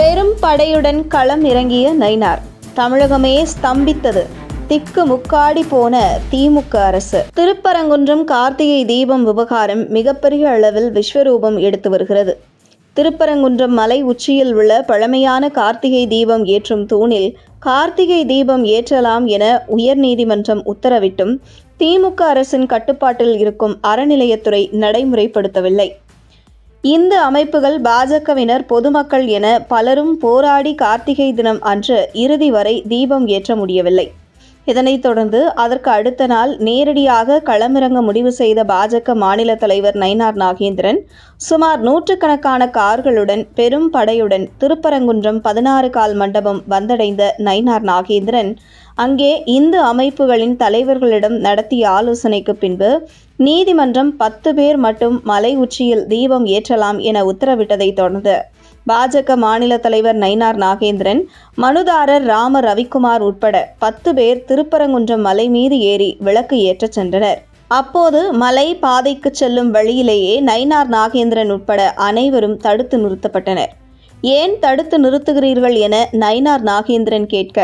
பெரும் படையுடன் களம் இறங்கிய நைனார் தமிழகமே ஸ்தம்பித்தது. திக்கு முக்காடி போன திமுக அரசு. திருப்பரங்குன்றம் கார்த்திகை தீபம் விவகாரம் மிகப்பெரிய அளவில் விஸ்வரூபம் எடுத்து வருகிறது. திருப்பரங்குன்றம் மலை உச்சியில் உள்ள பழமையான கார்த்திகை தீபம் ஏற்றும் தூணில் கார்த்திகை தீபம் ஏற்றலாம் என உயர்நீதிமன்றம் உத்தரவிட்டும் திமுக அரசின் கட்டுப்பாட்டில் இருக்கும் அறநிலையத்துறை நடைமுறைப்படுத்தவில்லை. இந்து அமைப்புகள் பாஜகவினர் பொதுமக்கள் என பலரும் போராடி கார்த்திகை தினம் அன்று இறுதி வரை தீபம் ஏற்ற முடியவில்லை. இதனைத் தொடர்ந்து அதற்கு அடுத்த நாள் நேரடியாக களமிறங்க முடிவு செய்த பாஜக மாநில தலைவர் நயினார் நாகேந்திரன் சுமார் நூற்றுக்கணக்கான கார்களுடன் பெரும் படையுடன் திருப்பரங்குன்றம் பதினாறு கால் மண்டபம் வந்தடைந்த நயினார் நாகேந்திரன் அங்கே இந்து அமைப்புகளின் தலைவர்களிடம் நடத்திய ஆலோசனைக்கு பின்பு நீதிமன்றம் பத்து பேர் மட்டும் மலை உச்சியில் தீபம் ஏற்றலாம் என உத்தரவிட்டதைத் தொடர்ந்து பாஜக மாநில தலைவர் நயினார் நாகேந்திரன் மனுதாரர் ராம ரவிக்குமார் உட்பட பத்து பேர் திருப்பரங்குன்றம் மலை மீது ஏறி விளக்கு ஏற்றச் சென்றனர். அப்போது மலை பாதைக்கு செல்லும் வழியிலேயே நயினார் நாகேந்திரன் உட்பட அனைவரும் தடுத்து நிறுத்தப்பட்டனர். ஏன் தடுத்து நிறுத்துகிறீர்கள் என நயினார் நாகேந்திரன் கேட்க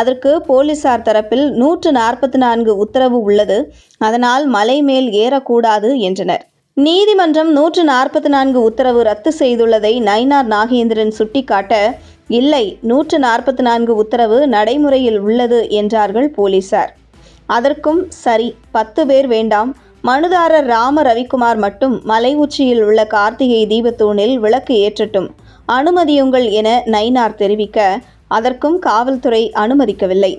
அதற்கு போலீசார் தரப்பில் நூற்று நாற்பத்தி நான்கு உத்தரவு உள்ளது. அதனால் மலை மேல் ஏறக்கூடாது என்றனர். நீதிமன்றம் நூற்று நாற்பத்தி நான்கு உத்தரவு ரத்து செய்துள்ளதை நயினார் நாகேந்திரன் சுட்டிக்காட்ட இல்லை நூற்று நாற்பத்தி நான்கு உத்தரவு நடைமுறையில் உள்ளது என்றார்கள் போலீசார். அதற்கும் சரி பத்து பேர் வேண்டாம். மனுதாரர் ராம ரவிக்குமார் மட்டும் மலை உச்சியில் உள்ள கார்த்திகை தீபத்தூணில் விளக்கு ஏற்றட்டும். அனுமதியுங்கள் என நயினார் தெரிவிக்க அதற்கும் காவல்துறை அனுமதிக்கவில்லை.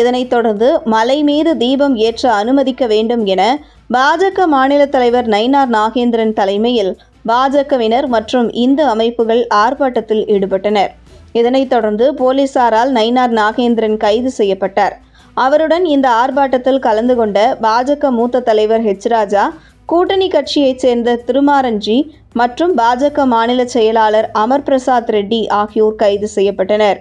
இதனைத் தொடர்ந்து மலை மீது தீபம் ஏற்ற அனுமதிக்க வேண்டும் என பாஜக மாநில தலைவர் நயினார் நாகேந்திரன் தலைமையில் பாஜகவினர் மற்றும் இந்து அமைப்புகள் ஆர்ப்பாட்டத்தில் ஈடுபட்டனர். இதனைத் தொடர்ந்து போலீசாரால் நயினார் நாகேந்திரன் கைது செய்யப்பட்டார். அவருடன் இந்த ஆர்ப்பாட்டத்தில் கலந்து கொண்ட பாஜக மூத்த தலைவர் ஹெச் ராஜா கூட்டணி கட்சியைச் சேர்ந்த திருமாரஞ்சி மற்றும் பாஜக மாநில செயலாளர் அமர் பிரசாத் ரெட்டி ஆகியோர் கைது செய்யப்பட்டனர்.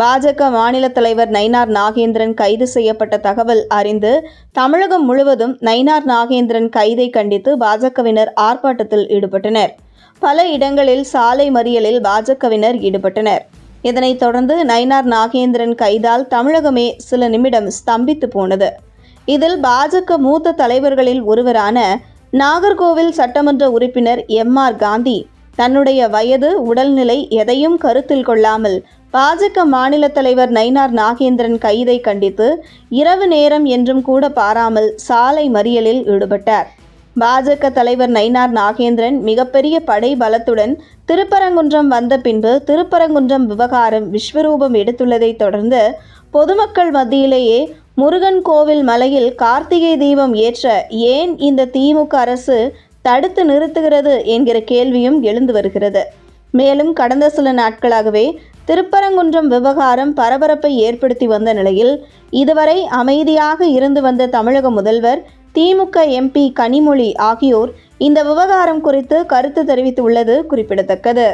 பாஜக மாநில தலைவர் நயினார் நாகேந்திரன் கைது செய்யப்பட்ட தகவல் அறிந்து தமிழகம் முழுவதும் நயினார் நாகேந்திரன் கைதை கண்டித்து பாஜகவினர் ஆர்ப்பாட்டத்தில் ஈடுபட்டனர். பல இடங்களில் சாலை மறியலில் பாஜகவினர் ஈடுபட்டனர். இதனைத் தொடர்ந்து நயினார் நாகேந்திரன் கைதால் தமிழகமே சில நிமிடம் ஸ்தம்பித்து போனது. இதில் பாஜக மூத்த தலைவர்களில் ஒருவரான நாகர்கோவில் சட்டமன்ற உறுப்பினர் எம் ஆர் காந்தி தன்னுடைய வயது உடல்நிலை எதையும் கருத்தில் கொள்ளாமல் பாஜக மாநில தலைவர் நயினார் நாகேந்திரன் கைதை கண்டித்து இரவு நேரம் என்றும் கூட பாராமல் சாலை மறியலில் ஈடுபட்டார். பாஜக தலைவர் நயினார் நாகேந்திரன் மிகப்பெரிய படை பலத்துடன் திருப்பரங்குன்றம் வந்த பின்பு திருப்பரங்குன்றம் விவகாரம் விஸ்வரூபம் எடுத்துள்ளதை தொடர்ந்து பொதுமக்கள் மத்தியிலேயே முருகன் கோவில் மலையில் கார்த்திகை தீபம் ஏற்ற ஏன் இந்த திமுக அரசு தடுத்து நிறுத்துகிறது என்கிற கேள்வியும் எழுந்து வருகிறது. மேலும் கடந்த சில நாட்களாகவே திருப்பரங்குன்றம் விவகாரம் பரபரப்பை ஏற்படுத்தி வந்த நிலையில் இதுவரை அமைதியாக இருந்து வந்த தமிழக முதல்வர் திமுக எம்பி கனிமொழி ஆகியோர் இந்த விவகாரம் குறித்து கருத்து தெரிவித்துள்ளது குறிப்பிடத்தக்கது.